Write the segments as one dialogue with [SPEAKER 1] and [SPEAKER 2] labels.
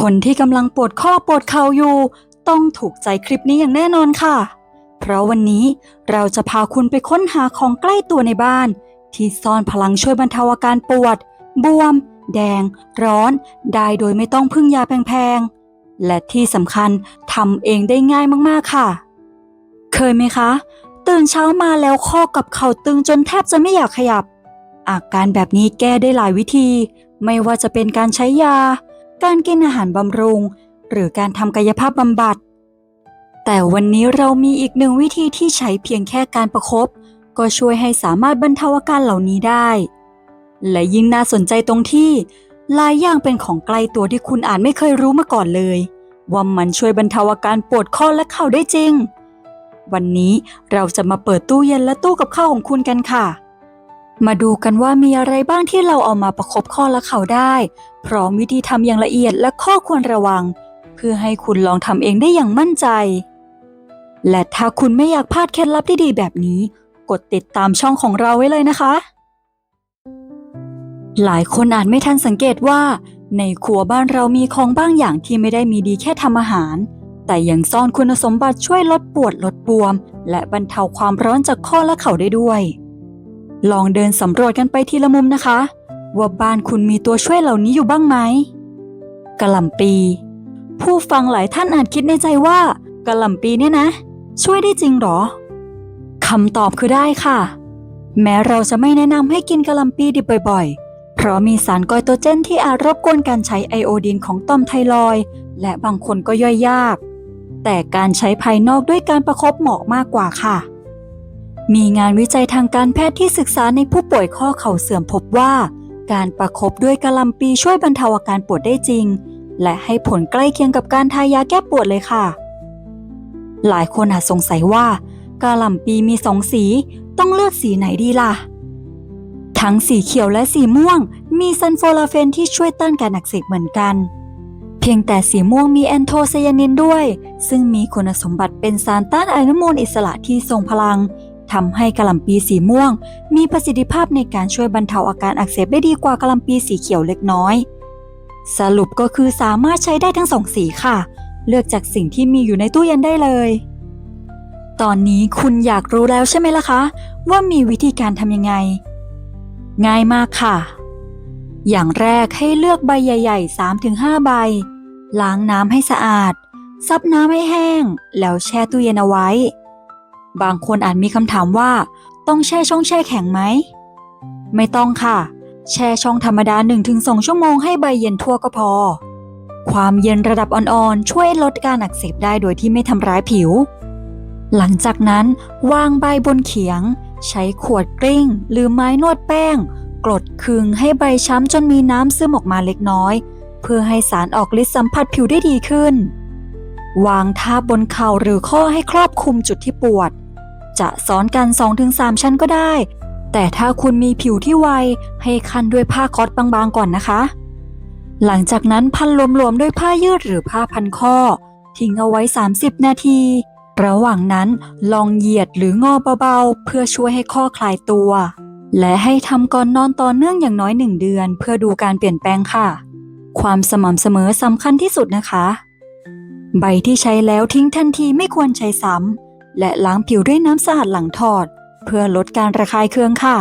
[SPEAKER 1] คนที่กำลังปวดข้อปวดเข่าอยู่ ต้องถูกใจคลิปนี้อย่างแน่นอนค่ะ เพราะวันนี้เราจะพาคุณไปค้นหาของใกล้ตัวในบ้าน ที่ซ่อนพลังช่วยบรรเทาอาการปวด บวม แดง ร้อน ได้โดยไม่ต้องพึ่งยาแพงๆ และที่สำคัญทำเองได้ง่ายมากๆค่ะ เคยไหมคะ ตื่นเช้ามาแล้วข้อกับเข่าตึงจนแทบจะไม่อยากขยับ อาการแบบนี้แก้ได้หลายวิธี ไม่ว่าจะเป็นการใช้ยา การกินอาหารบำรุง หรือการทำกายภาพบำบัด แต่วันนี้เรามีอีกหนึ่งวิธีที่ใช้เพียงแค่การประคบก็ช่วยให้สามารถบรรเทาอาการเหล่านี้ได้ และยิ่งน่าสนใจตรงที่หลายอย่างเป็นของไกลตัวที่คุณอาจไม่เคยรู้มาก่อนเลย ว่ามันช่วยบรรเทาอาการปวดข้อและเข่าได้จริง วันนี้เราจะมาเปิดตู้เย็นและตู้กับข้าวของคุณกันค่ะ มาดูกันว่ามีอะไรบ้างที่เราเอามาประคบข้อและเข่าได้ พร้อมวิธีทำอย่างละเอียดและข้อควรระวัง เพื่อให้คุณลองทำเองได้อย่างมั่นใจ และถ้าคุณไม่อยากพลาดเคล็ดลับที่ดีแบบนี้ กดติดตามช่องของเราไว้เลยนะคะ หลายคนอาจไม่ทันสังเกตว่า ในครัวบ้านเรามีของบางอย่างที่ไม่ได้มีดีแค่ทำอาหาร แต่ยังซ่อนคุณสมบัติช่วยลดปวดลดบวม และบรรเทาความร้อนจากข้อและเข่าได้ด้วย ลองเดินสำรวจกันไปทีละมุมนะคะ ว่าบ้านคุณมีตัวช่วยเหล่านี้อยู่บ้างไหมกะหล่ำปี ผู้ฟังหลายท่านอาจคิดในใจว่ากะหล่ำปีเนี่ยนะ ช่วยได้จริงหรอคำตอบคือได้ค่ะ แม้เราจะไม่แนะนำให้กินกะหล่ำปีดิบบ่อยๆ เพราะมีสารกอยโตเจนที่อาจรบกวนการใช้ไอโอดีนของต่อมไทรอยและบางคนก็ย่อยยาก แต่การใช้ภายนอกด้วยการประคบเหมาะมากกว่าค่ะ มีงานวิจัยทางการแพทย์ที่ศึกษาในผู้ป่วยข้อเข่าเสื่อมพบว่า การประคบด้วยกะหล่ำปีช่วยบรรเทาอาการปวดได้จริง และให้ผลใกล้เคียงกับการทายาแก้ปวดเลยค่ะ หลายคนอาจสงสัยว่ากะหล่ำปีมีสองสี ต้องเลือกสีไหนดีล่ะ ทั้งสีเขียวและสีม่วง มีซันโฟลาเฟนที่ช่วยต้านการอักเสบเหมือนกัน เพียงแต่สีม่วงมีแอนโทไซยานินด้วย ซึ่งมีคุณสมบัติเป็นสารต้านอนุมูลอิสระที่ทรงพลัง ทำให้กะหล่ำปีสีม่วง มีประสิทธิภาพในการช่วยบรรเทาอาการอักเสบได้ดีกว่ากะหล่ำปีสีเขียวเล็กน้อย สรุปก็คือสามารถใช้ได้ทั้งสองสีค่ะ เลือกจากสิ่งที่มีอยู่ในตู้เย็นได้เลย ตอนนี้คุณอยากรู้แล้วใช่ไหมล่ะคะ ว่ามีวิธีการทำยังไง ง่ายมากค่ะ อย่างแรกให้เลือกใบใหญ่ ๆ 3-5 ใบ ล้างน้ำให้สะอาดซับน้ำให้แห้ง แล้วแช่ตู้เย็นเอาไว้ บางคนอาจมีคำถามว่า ต้องแช่ช่องแช่แข็งไหม ไม่ต้องค่ะ แช่ช่องธรรมดา 1-2 ชั่วโมงให้ใบเย็นทั่วก็พอ ความเย็นระดับอ่อนๆ ช่วยลดการอักเสบได้โดยที่ไม่ทำร้ายผิว หลังจากนั้นวางใบบนเขียง ใช้ขวดกลิ้ง หรือไม้นวดแป้ง กดคึงให้ใบช้ำจนมีน้ำซึมออกมาเล็กน้อย เพื่อให้สารออกฤทธิ์สัมผัสผิวได้ดีขึ้นวางทาบบนเข่าหรือข้อให้ครอบคลุมจุดที่ปวด จะซ้อนกัน 2-3 ชั้นก็ได้ แต่ถ้าคุณมีผิวที่ไว ให้คันด้วยผ้าคอตบางๆก่อนนะคะ หลังจากนั้นพันรวมๆด้วยผ้ายืดหรือผ้าพันข้อ ทิ้งเอาไว้ 30 นาที ระหว่างนั้นลองเหยียดหรืองอเบาๆ เพื่อช่วยให้ข้อคลายตัว และให้ทำก่อนนอนต่อเนื่องอย่างน้อย1เดือน เพื่อดูการเปลี่ยนแปลงค่ะ ความสม่ำเสมอสำคัญที่สุดนะคะใบที่ใช้แล้วทิ้งทันทีไม่ควรใช้ซ้ำ และล้างผิวด้วยน้ำสะอาดหลังถอด เพื่อลดการระคายเคืองค่ะ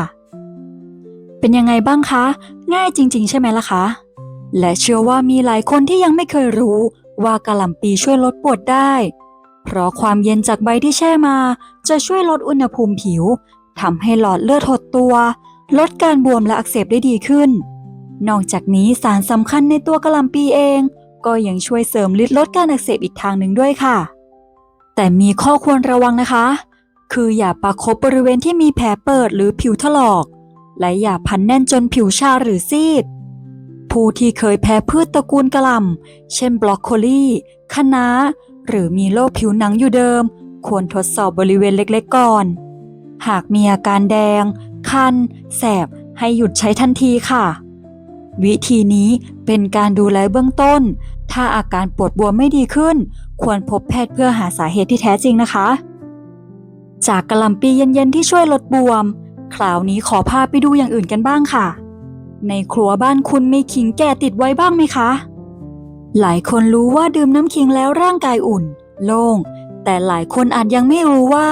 [SPEAKER 1] เป็นยังไงบ้างคะ ง่ายจริง ๆ ใช่ไหมล่ะคะ และเชื่อว่ามีหลายคนที่ยังไม่เคยรู้ว่ากะหล่ำปีช่วยลดปวดได้ เพราะความเย็นจากใบที่แช่มา จะช่วยลดอุณหภูมิผิวทำให้หลอดเลือดหดตัว ลดการบวมและอักเสบได้ดีขึ้น นอกจากนี้สารสำคัญในตัวกะหล่ำปีเอง ก็ยังช่วยเสริมฤทธิ์ลดการอักเสบอีกทางหนึ่งด้วยค่ะ แต่มีข้อควรระวังนะคะ คืออย่าประคบบริเวณที่มีแผลเปิดหรือผิวถลอก และอย่าพันแน่นจนผิวชาหรือซีด ผู้ที่เคยแพ้พืชตระกูลกะหล่ำเช่นบรอกโคลีคะน้า หรือมีโรคผิวหนังอยู่เดิม ควรทดสอบบริเวณเล็กๆก่อน หากมีอาการแดง คัน แสบ ให้หยุดใช้ทันทีค่ะ วิธีนี้เป็นการดูแลเบื้องต้น ถ้าอาการปวดบวมไม่ดีขึ้น ควรพบแพทย์เพื่อหาสาเหตุที่แท้จริงนะคะ จากกระลำปีเย็นๆที่ช่วยลดบวม คราวนี้ขอพาไปดูอย่างอื่นกันบ้างค่ะ ในครัวบ้านคุณมีขิงแก่ติดไว้บ้างไหมคะ หลายคนรู้ว่าดื่มน้ำขิงแล้วร่างกายอุ่น โล่ง แต่หลายคนอาจยังไม่รู้ว่า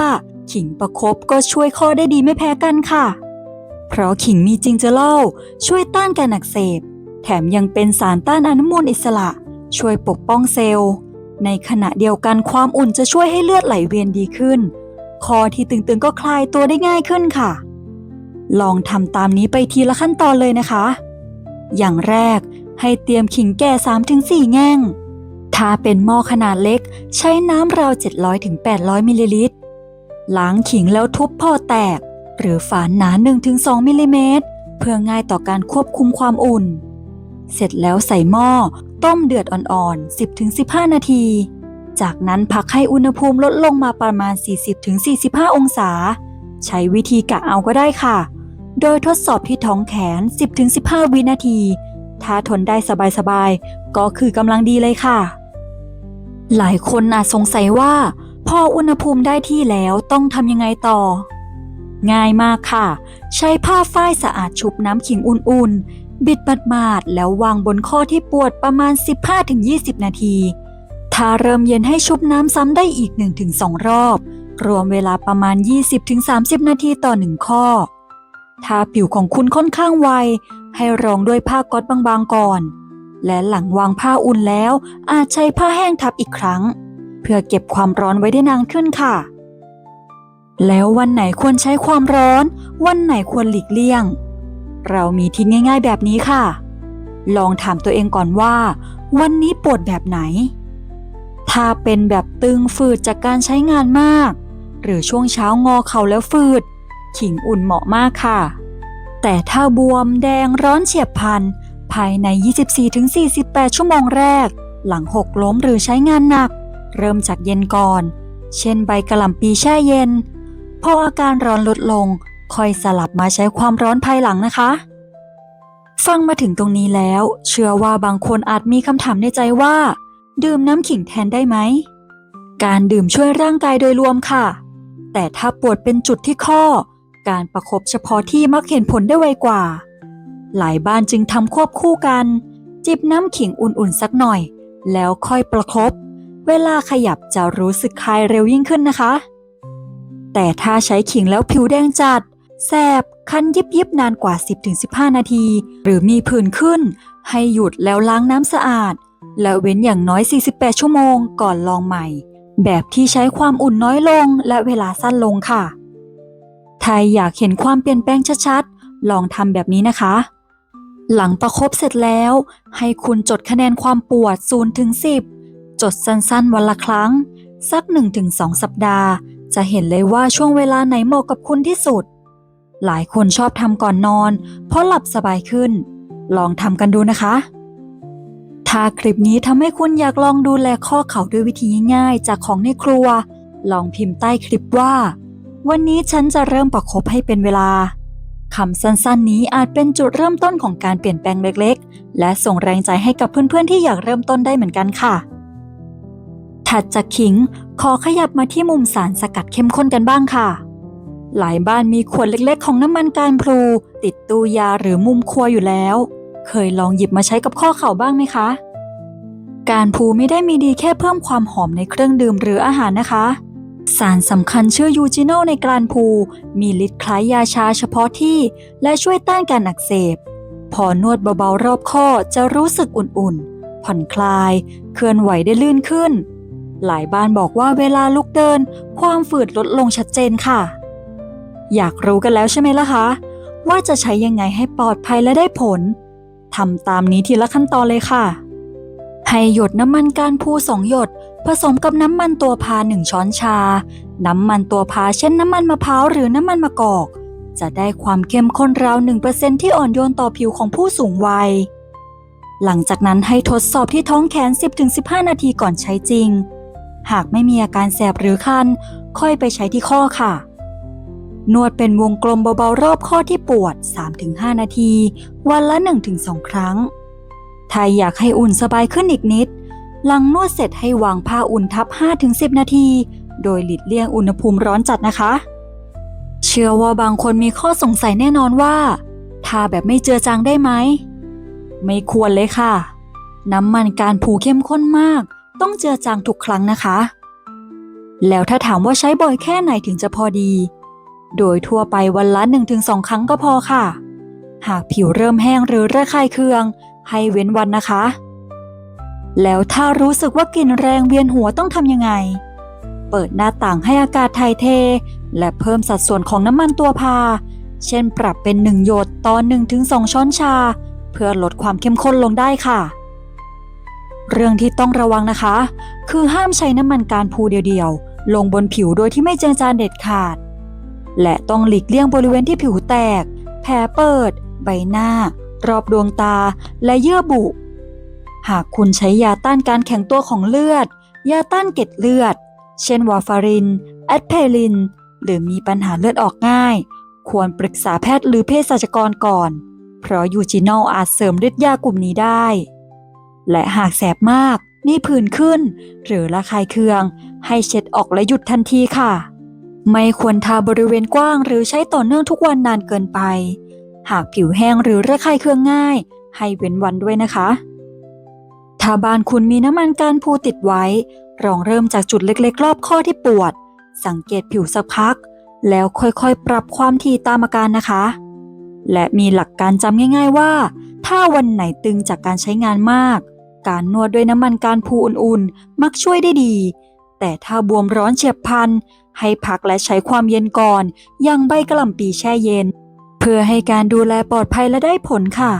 [SPEAKER 1] ขิงประคบก็ช่วยข้อได้ดีไม่แพ้กันค่ะ เพราะขิงมีจริงจะเล่าช่วยต้านการอักเสบ แถมยังเป็นสารต้านอนุมูลอิสระ ช่วยปกป้องเซลล์ ในขณะเดียวกันความอุ่นจะช่วยให้เลือดไหลเวียนดีขึ้น คอที่ตึงๆก็คลายตัวได้ง่ายขึ้นค่ะ ลองทำตามนี้ไปทีละขั้นตอนเลยนะคะ อย่างแรกให้เตรียมขิงแก่ 3-4 แง่ง ถ้าเป็นหม้อขนาดเล็ก ใช้น้ำราว 700-800 มิลลิลิตร ล้างขิงแล้วทุบพอแตก หรือฝานหนา 1-2 มิลลิเมตร เพื่อง่ายต่อการควบคุมความอุ่น เสร็จแล้วใส่หม้อ ต้มเดือดอ่อนๆ 10-15 นาที จากนั้นพักให้อุณหภูมิลดลงมาประมาณ 40-45 องศา ใช้วิธีกะเอาก็ได้ค่ะ โดยทดสอบที่ท้องแขน 10-15 วินาที ถ้าทนได้สบายๆ ก็คือกำลังดีเลยค่ะ หลายคนอาจสงสัยว่า พออุณหภูมิได้ที่แล้วต้องทำยังไงต่อง่ายมากค่ะ ใช้ผ้าฝ้ายสะอาดชุบน้ำขิงอุ่นๆ บิดมาดๆแล้ววางบนข้อที่ปวดประมาณ 15-20 นาที ถ้าเริ่มเย็นให้ชุบน้ำซ้ำได้อีก 1-2 รอบ รวมเวลาประมาณ 20-30 นาทีต่อหนึ่งข้อ ถ้าผิวของคุณค่อนข้างไว ให้รองด้วยผ้าก๊อตบางๆก่อน และหลังวางผ้าอุ่นแล้วอาจใช้ผ้าแห้งทับอีกครั้ง เพื่อเก็บความร้อนไว้ได้นานขึ้นค่ะ แล้ววันไหนควรใช้ความร้อน วันไหนควรหลีกเลี่ยง เรามีทิศง่ายๆแบบนี้ค่ะ ลองถามตัวเองก่อนว่า วันนี้ปวดแบบไหน ถ้าเป็นแบบตึงฝืดจากการใช้งานมาก หรือช่วงเช้างอเข่าแล้วฝืด ขิงอุ่นเหมาะมากค่ะ แต่ถ้าบวมแดงร้อนเฉียบพลันภายใน 24-48 ชั่วโมงแรก หลังหกล้มหรือใช้งานหนัก เริ่มจากเย็นก่อน เช่นใบกระหล่ำปีแช่เย็น พออาการร้อนลดลง ค่อยสลับมาใช้ความร้อนภายหลังนะคะ ฟังมาถึงตรงนี้แล้ว เชื่อว่าบางคนอาจมีคำถามในใจว่า ดื่มน้ำขิงแทนได้ไหม การดื่มช่วยร่างกายโดยรวมค่ะ แต่ถ้าปวดเป็นจุดที่ข้อ การประคบเฉพาะที่มักเห็นผลได้ไวกว่า หลายบ้านจึงทำควบคู่กัน จิบน้ำขิงอุ่นๆสักหน่อย แล้วค่อยประคบเวลาขยับจะรู้สึกคลายเร็วยิ่งขึ้นนะคะ แต่ถ้าใช้ขิงแล้วผิวแดงจัด แสบคันยิบยิบนานกว่า 10-15 นาที หรือมีผื่นขึ้น ให้หยุดแล้วล้างน้ำสะอาด และเว้นอย่างน้อย 48 ชั่วโมงก่อนลองใหม่ แบบที่ใช้ความอุ่นน้อยลงและเวลาสั้นลงค่ะถ้าอยากเห็นความเปลี่ยนแปลงชัดๆ ลองทำแบบนี้นะคะ หลังประคบเสร็จแล้ว ให้คุณจดคะแนนความปวด0ถึง10 จดสั้นๆ วันละครั้ง สัก 1-2 สัปดาห์ จะเห็นเลยว่าช่วงเวลาไหนเหมาะกับคุณที่สุด หลายคนชอบทำก่อนนอน เพราะหลับสบายขึ้น ลองทำกันดูนะคะ ถ้าคลิปนี้ทำให้คุณอยากลองดูแลข้อเข่าด้วยวิธีง่ายๆ จากของในครัว ลองพิมพ์ใต้คลิปว่า วันนี้ฉันจะเริ่มประคบให้เป็นเวลาคำสั้นๆ นี้อาจเป็นจุดเริ่มต้นของการเปลี่ยนแปลงเล็กๆ และส่งแรงใจให้กับเพื่อนๆ ที่อยากเริ่มต้นได้เหมือนกันค่ะ ถัดจากขิง ขอขยับมาที่มุมสารสกัดเข้มข้นกันบ้างค่ะ หลายบ้านมีขวดเล็กๆ ของน้ำมันการพลู ติดตู้ยาหรือมุมครัวอยู่แล้ว เคยลองหยิบมาใช้กับข้อเข่าบ้างไหมคะ การพลูไม่ได้มีดีแค่เพิ่มความหอมในเครื่องดื่มหรืออาหารนะคะ สารสำคัญชื่อยูจิโนในกานพูมีฤทธิ์คล้ายยาชาเฉพาะที่และช่วยต้านการอักเสบ พอนวดเบาๆรอบข้อจะรู้สึกอุ่นๆ ผ่อนคลาย เคลื่อนไหวได้ลื่นขึ้น หลายบ้านบอกว่าเวลาลุกเดิน ความฝืดลดลงชัดเจนค่ะ อยากรู้กันแล้วใช่ไหมล่ะคะ ว่าจะใช้ยังไงให้ปลอดภัยและได้ผลทำตามนี้ทีละขั้นตอนเลยค่ะ ให้หยดน้ำมันการพูสองหยด ผสมกับน้ำมันตัวพาหนึ่งช้อนชา น้ำมันตัวพาเช่นน้ำมันมะพร้าวหรือน้ำมันมะกอก จะได้ความเข้มข้นราวหนึ่งเเปอร์ซ1%ที่อ่อนโยนต่อผิวของผู้สูงวัย หลังจากนั้นให้ทดสอบที่ท้องแขน 10-15 นาทีก่อนใช้จริง หากไม่มีอาการแสบหรือคันค่อยไปใช้ที่ข้อค่ะ นวดเป็นวงกลมเบาๆ รอบข้อที่ปวด 3-5 นาที วันละ 1-2 ครั้ง ถ้าอยากให้อุ่นสบายขึ้นอีกนิด หลังนวดเสร็จให้วางผ้าอุ่นทับ 5-10 นาที โดยหลีกเลี่ยงอุณหภูมิร้อนจัดนะคะ เชื่อว่าบางคนมีข้อสงสัยแน่นอนว่า ทาแบบไม่เจือจางได้ไหม ไม่ควรเลยค่ะ น้ำมันการผูเข้มข้นมาก ต้องเจือจางทุกครั้งนะคะ แล้วถ้าถามว่าใช้บ่อยแค่ไหนถึงจะพอดี โดยทั่วไปวันละ 1-2 ครั้งก็พอค่ะ หากผิวเริ่มแห้งหรือระคายเคือง ให้เว้นวันนะคะ แล้วถ้ารู้สึกว่ากลิ่นแรงเวียนหัวต้องทำยังไง เปิดหน้าต่างให้อากาศถ่ายเท และเพิ่มสัดส่วนของน้ำมันตัวพา เช่นปรับเป็น 1 หยดต่อ1-2 ช้อนชา เพื่อลดความเข้มข้นลงได้ค่ะเรื่องที่ต้องระวังนะคะ คือห้ามใช้น้ำมันการพูเดียวๆ ลงบนผิวโดยที่ไม่เจือจางเด็ดขาด และต้องหลีกเลี่ยงบริเวณที่ผิวแตก แผลเปิด ใบหน้า รอบดวงตา และเยื่อบุ หากคุณใช้ยาต้านการแข็งตัวของเลือด ยาต้านเกล็ดเลือด เช่นวาฟาริน แอดเพลิน หรือมีปัญหาเลือดออกง่าย ควรปรึกษาแพทย์หรือเภสัชกรก่อน เพราะยูจินอลอาจเสริมฤทธิ์ยากลุ่มนี้ได้ และหากแสบมาก นี่ผื่นขึ้น หรือระคายเคือง ให้เช็ดออกและหยุดทันทีค่ะ ไม่ควรทาบริเวณกว้างหรือใช้ต่อเนื่องทุกวันนานเกินไป หากผิวแห้งหรือระคายเคืองง่าย ให้เว้นวันด้วยนะคะ ถ้าบ้านคุณมีน้ำมันการพูติดไว้ลองเริ่มจากจุดเล็กๆ รอบข้อที่ปวด สังเกตผิวสักพัก แล้วค่อยๆ ปรับความถี่ตามอาการนะคะ และมีหลักการจำง่ายๆว่า ถ้าวันไหนตึงจากการใช้งานมาก การนวดด้วยน้ำมันการพูอุ่นๆ มักช่วยได้ดี แต่ถ้าบวมร้อนเฉียบพลัน ให้พักและใช้ความเย็นก่อนอย่างใบกระหล่ำปีแช่เย็น เพื่อให้การดูแลปลอดภัยและได้ผลค่ะ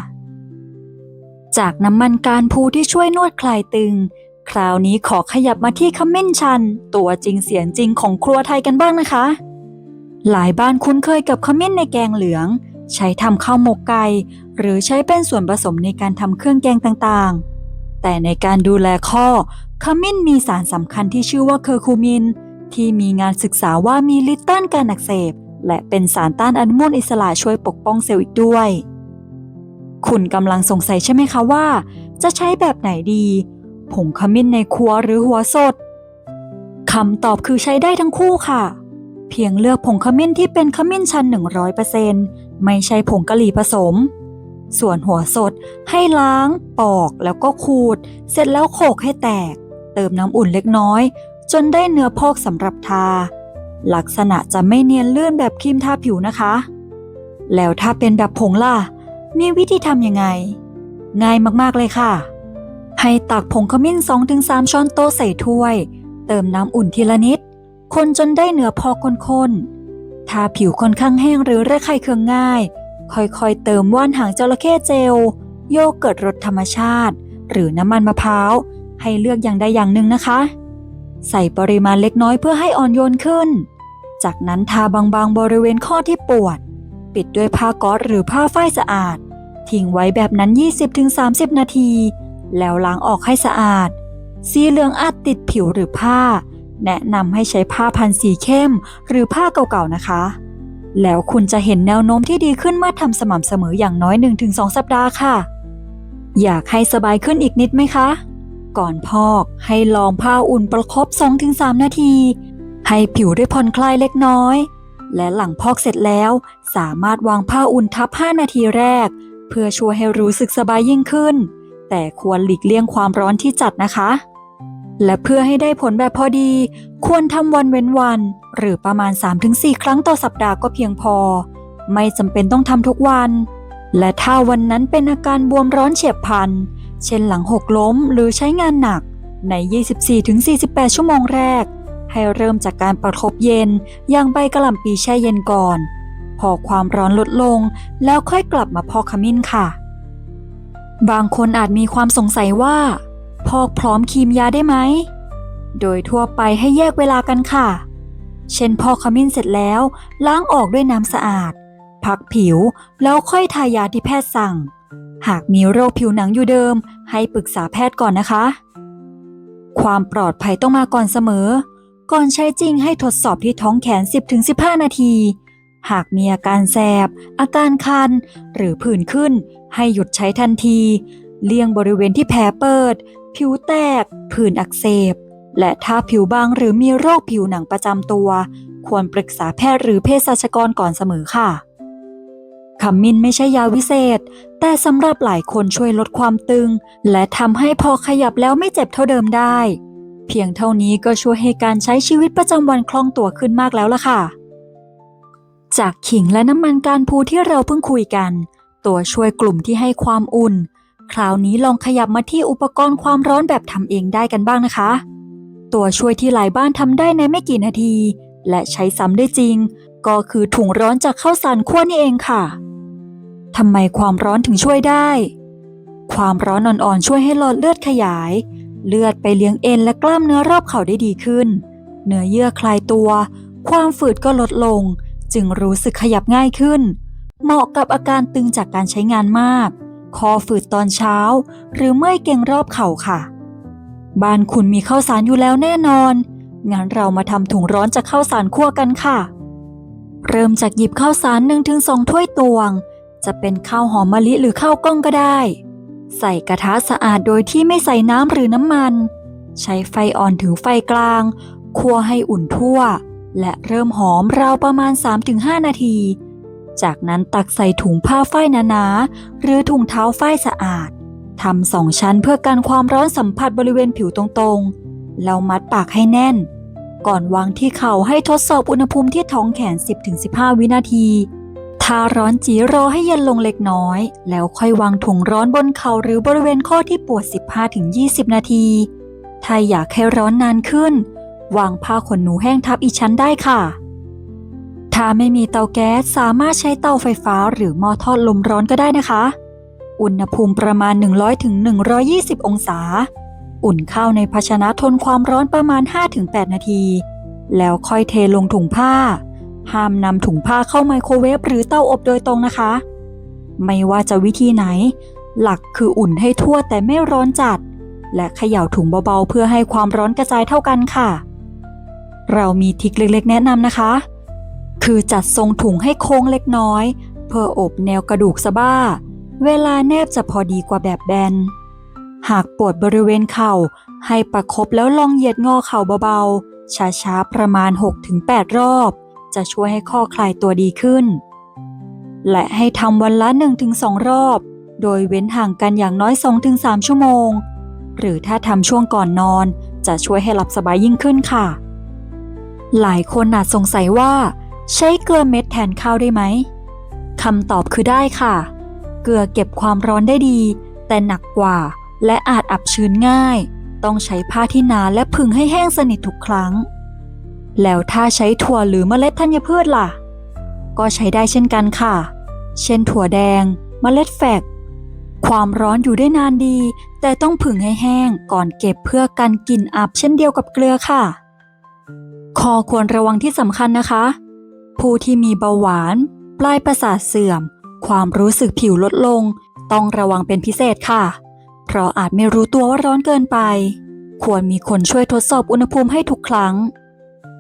[SPEAKER 1] จากน้ำมันการพูที่ช่วยนวดคลายตึง คราวนี้ขอขยับมาที่ขมิ้นชัน ตัวจริงเสียงจริงของครัวไทยกันบ้างนะคะ หลายบ้านคุ้นเคยกับขมิ้นในแกงเหลือง ใช้ทำข้าวหมกไก่หรือใช้เป็นส่วนผสมในการทำเครื่องแกงต่างๆแต่ในการดูแลข้อ ขมิ้นมีสารสำคัญที่ชื่อว่าเคอร์คูมิน ที่มีงานศึกษาว่ามีฤทธิ์ต้านการอักเสบ และเป็นสารต้านอนุมูลอิสระช่วยปกป้องเซลล์อีกด้วย คุณกำลังสงสัยใช่ไหมคะว่า จะใช้แบบไหนดี ผงขมิ้นในครัวหรือหัวสดคำตอบคือใช้ได้ทั้งคู่ค่ะ เพียงเลือกผงขมิ้นที่เป็นขมิ้นชัน 100%ไม่ใช่ผงกะหรี่ผสมส่วนหัวสดให้ล้าง ปอกแล้วก็ขูด เสร็จแล้วโขกให้แตก เติมน้ำอุ่นเล็กน้อย จนได้เนื้อพอกสำหรับทา ลักษณะจะไม่เนียนเลื่อนแบบครีมทาผิวนะคะ แล้วถ้าเป็นแบบผงล่ะ มีวิธีทำยังไง ง่ายมากๆเลยค่ะ ให้ตักผงขมิ้น 2-3 ช้อนโต๊ะใส่ถ้วย เติมน้ำอุ่นทีละนิด คนจนได้เนื้อพอกข้นๆถ้าผิวค่อนข้างแห้งหรือระคายเคืองง่าย ค่อยๆ เติมว่านหางจระเข้เจลโยเกิร์ตรสธรรมชาติ หรือน้ำมันมะพร้าว ให้เลือกอย่างใดอย่างหนึ่งนะคะ ใส่ปริมาณเล็กน้อยเพื่อให้อ่อนโยนขึ้น จากนั้นทาบางๆบริเวณข้อที่ปวด ปิดด้วยผ้าก๊อซหรือผ้าฝ้ายสะอาด ทิ้งไว้แบบนั้น 20-30 นาที แล้วล้างออกให้สะอาด สีเหลืองอาจติดผิวหรือผ้า แนะนำให้ใช้ผ้าพันสีเข้ม หรือผ้าเก่าๆนะคะ แล้วคุณจะเห็นแนวโน้มที่ดีขึ้นเมื่อทำสม่ำเสมออย่างน้อย 1-2 สัปดาห์ค่ะ อยากให้สบายขึ้นอีกนิดไหมคะ ก่อนพอก ให้ลองผ้าอุ่นประคบ2-3 นาที ให้ผิวได้ผ่อนคลายเล็กน้อย และหลังพอกเสร็จแล้ว สามารถวางผ้าอุ่นทับ 5 นาทีแรก เพื่อช่วยให้รู้สึกสบายยิ่งขึ้น แต่ควรหลีกเลี่ยงความร้อนที่จัดนะคะ และเพื่อให้ได้ผลแบบพอดี ควรทำวันเว้นวัน หรือประมาณ 3-4 ครั้งต่อสัปดาห์ก็เพียงพอ ไม่จำเป็นต้องทำทุกวัน และถ้าวันนั้นเป็นอาการบวมร้อนเฉียบพลัน เช่นหลังหกล้มหรือใช้งานหนักใน 24-48 ชั่วโมงแรก ให้เริ่มจากการประคบเย็นอย่างใบกระหล่ำปีแช่เย็นก่อน พอความร้อนลดลงแล้วค่อยกลับมาพอกขมิ้นค่ะ บางคนอาจมีความสงสัยว่า พอกพร้อมครีมยาได้ไหม โดยทั่วไปให้แยกเวลากันค่ะ เช่นพอกขมิ้นเสร็จแล้วล้างออกด้วยน้ำสะอาด พักผิวแล้วค่อยทายาที่แพทย์สั่ง หากมีโรคผิวหนังอยู่เดิม ให้ปรึกษาแพทย์ก่อนนะคะ ความปลอดภัยต้องมาก่อนเสมอ ก่อนใช้จริงให้ทดสอบที่ท้องแขน 10-15 นาที หากมีอาการแสบ อาการคัน หรือผื่นขึ้น ให้หยุดใช้ทันที เลี่ยงบริเวณที่แผลเปิด ผิวแตก ผื่นอักเสบ และถ้าผิวบางหรือมีโรคผิวหนังประจำตัว ควรปรึกษาแพทย์หรือเภสัชกรก่อนเสมอค่ะ ขมิ้นไม่ใช่ยาวิเศษ แต่สำหรับหลายคนช่วยลดความตึง และทำให้พอขยับแล้วไม่เจ็บเท่าเดิมได้ เพียงเท่านี้ก็ช่วยให้การใช้ชีวิตประจำวันคล่องตัวขึ้นมากแล้วล่ะค่ะ จากขิงและน้ำมันการพูที่เราเพิ่งคุยกัน ตัวช่วยกลุ่มที่ให้ความอุ่น คราวนี้ลองขยับมาที่อุปกรณ์ความร้อนแบบทำเองได้กันบ้างนะคะ ตัวช่วยที่หลายบ้านทำได้ในไม่กี่นาที และใช้ซ้ำได้จริง ก็คือถุงร้อนจากข้าวสารคั่วนี่เองค่ะ ทำไมความร้อนถึงช่วยได้ ความร้อนอ่อนๆช่วยให้หลอดเลือดขยาย เลือดไปเลี้ยงเอ็นและกล้ามเนื้อรอบเข่าได้ดีขึ้น เนื้อเยื่อคลายตัว ความฝืดก็ลดลง จึงรู้สึกขยับง่ายขึ้น เหมาะกับอาการตึงจากการใช้งานมาก คอฝืดตอนเช้า หรือเมื่อยเกร็งรอบเข่าค่ะ บ้านคุณมีข้าวสารอยู่แล้วแน่นอน งั้นเรามาทำถุงร้อนจากข้าวสารคั่วกันค่ะ เริ่มจากหยิบข้าวสาร1-2ถ้วยตวง จะเป็นข้าวหอมมะลิหรือข้าวกล้องก็ได้ ใส่กระทะสะอาดโดยที่ไม่ใส่น้ำหรือน้ำมัน ใช้ไฟอ่อนถึงไฟกลาง คั่วให้อุ่นทั่ว และเริ่มหอมราวประมาณ 3-5 นาที จากนั้นตักใส่ถุงผ้าฝ้ายหนาๆหรือถุงเท้าฝ้ายสะอาดทำสองชั้นเพื่อกันความร้อนสัมผัสบริเวณผิวตรงๆ แล้วมัดปากให้แน่น ก่อนวางที่เข่าให้ทดสอบอุณหภูมิที่ท้องแขน 10-15 วินาที ถ้าร้อนจีรอให้เย็นลงเล็กน้อย แล้วค่อยวางถุงร้อนบนเข่าหรือบริเวณข้อที่ปวด 15-20 นาที ถ้าอยากให้ร้อนนานขึ้น วางผ้าขนหนูแห้งทับอีกชั้นได้ค่ะ ถ้าไม่มีเตาแก๊สสามารถใช้เตาไฟฟ้าหรือหม้อทอดลมร้อนก็ได้นะคะ อุณหภูมิประมาณ 100-120 องศา อุ่นข้าวในภาชนะทนความร้อนประมาณ 5-8 นาที แล้วค่อยเทลงถุงผ้า ห้ามนำถุงผ้าเข้าไมโครเวฟหรือเตาอบโดยตรงนะคะ ไม่ว่าจะวิธีไหน หลักคืออุ่นให้ทั่วแต่ไม่ร้อนจัด และเขย่าถุงเบาๆ เพื่อให้ความร้อนกระจายเท่ากันค่ะ เรามีทิคเล็กๆ แนะนำนะคะ คือจัดทรงถุงให้โค้งเล็กน้อย เพื่ออบแนวกระดูกสะบ้า เวลาแนบจะพอดีกว่าแบบแบน หากปวดบริเวณเข่า ให้ประคบแล้วลองเหยียดงอเข่าเบาๆช้าๆประมาณ 6-8 รอบ จะช่วยให้ข้อคลายตัวดีขึ้น และให้ทำวันละ 1-2 รอบ โดยเว้นห่างกันอย่างน้อย 2-3 ชั่วโมง หรือถ้าทำช่วงก่อนนอน จะช่วยให้หลับสบายยิ่งขึ้นค่ะ หลายคนอาจสงสัยว่า ใช้เกลือเม็ดแทนข้าวได้ไหมคำตอบคือได้ค่ะ เกลือเก็บความร้อนได้ดี แต่หนักกว่า และอาจอับชื้นง่าย ต้องใช้ผ้าที่หนาและผึ่งให้แห้งสนิททุกครั้ง แล้วถ้าใช้ถั่วหรือเมล็ดธัญพืชล่ะ ก็ใช้ได้เช่นกันค่ะ เช่นถั่วแดง เมล็ดแฟกความร้อนอยู่ได้นานดี แต่ต้องผึ่งให้แห้งก่อนเก็บเพื่อกันกลิ่นอับเช่นเดียวกับเกลือค่ะ ข้อควรระวังที่สำคัญนะคะ ผู้ที่มีเบาหวาน ปลายประสาทเสื่อม ความรู้สึกผิวลดลง ต้องระวังเป็นพิเศษค่ะ เพราะอาจไม่รู้ตัวว่าร้อนเกินไป ควรมีคนช่วยทดสอบอุณหภูมิให้ทุกครั้ง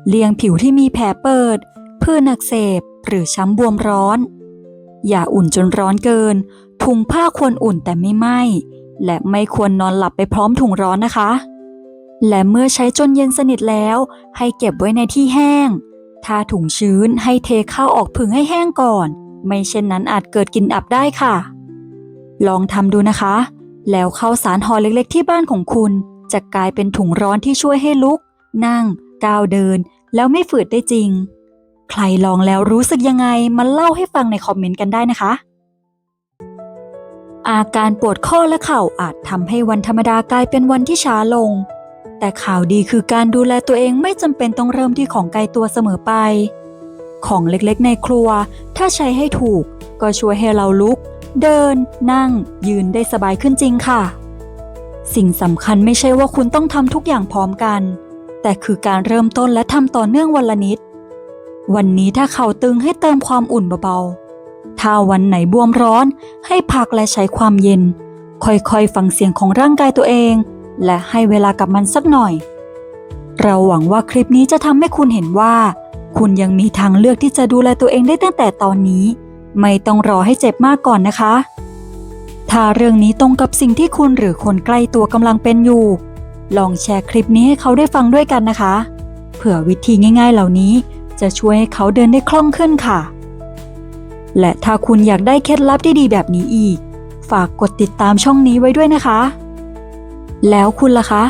[SPEAKER 1] เลี่ยงผิวที่มีแผลเปิดผื่นอักเสบหรือช้ำบวมร้อน อย่าอุ่นจนร้อนเกิน ถุงผ้าควรอุ่นแต่ไม่ไหม้ และไม่ควรนอนหลับไปพร้อมถุงร้อนนะคะ และเมื่อใช้จนเย็นสนิทแล้ว ให้เก็บไว้ในที่แห้ง ถ้าถุงชื้นให้เทข้าวออกผึ่งให้แห้งก่อน ไม่เช่นนั้นอาจเกิดกินอับได้ค่ะ ลองทำดูนะคะ แล้วข้าวสารห่อเล็กๆ ที่บ้านของคุณ จะกลายเป็นถุงร้อนที่ช่วยให้ลุก นั่ง ก้าวเดิน แล้วไม่ฝืดได้จริง ใครลองแล้วรู้สึกยังไงมาเล่าให้ฟังในคอมเมนต์กันได้นะคะ อาการปวดข้อและเข่าอาจทำให้วันธรรมดากลายเป็นวันที่ช้าลง แต่ข่าวดีคือการดูแลตัวเองไม่จำเป็นต้องเริ่มที่ของไกลตัวเสมอไป ของเล็กๆในครัว ถ้าใช้ให้ถูก ก็ช่วยให้เราลุก เดิน นั่ง ยืนได้สบายขึ้นจริงค่ะ สิ่งสำคัญไม่ใช่ว่าคุณต้องทำทุกอย่างพร้อมกัน แต่คือการเริ่มต้นและทำต่อเนื่องวันละนิด วันนี้ถ้าเข่าตึงให้เติมความอุ่นเบาๆ ถ้าวันไหนบวมร้อนให้พักและใช้ความเย็น ค่อยๆ ฟังเสียงของร่างกายตัวเอง และให้เวลากับมันสักหน่อย เราหวังว่าคลิปนี้จะทำให้คุณเห็นว่า คุณยังมีทางเลือกที่จะดูแลตัวเองได้ตั้งแต่ตอนนี้ ไม่ต้องรอให้เจ็บมากก่อนนะคะ ถ้าเรื่องนี้ตรงกับสิ่งที่คุณหรือคนใกล้ตัวกำลังเป็นอยู่ ลองแชร์คลิปนี้ให้เขาได้ฟังด้วยกันนะคะ เผื่อวิธีง่าย ๆ เหล่านี้จะช่วยให้เขาเดินได้คล่องขึ้นค่ะ และถ้าคุณอยากได้เคล็ดลับดีๆแบบนี้อีก ฝากกดติดตามช่องนี้ไว้ด้วยนะคะ แล้วคุณล่ะคะ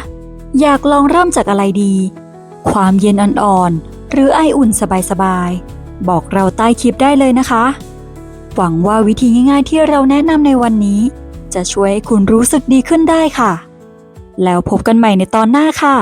[SPEAKER 1] อยากลองเริ่มจากอะไรดี ความเย็นอ่อนๆหรือไออุ่นสบายๆ บอกเราใต้คลิปได้เลยนะคะ หวังว่าวิธีง่ายๆที่เราแนะนำในวันนี้ จะช่วยให้คุณรู้สึกดีขึ้นได้ค่ะ แล้วพบกันใหม่ในตอนหน้าค่ะ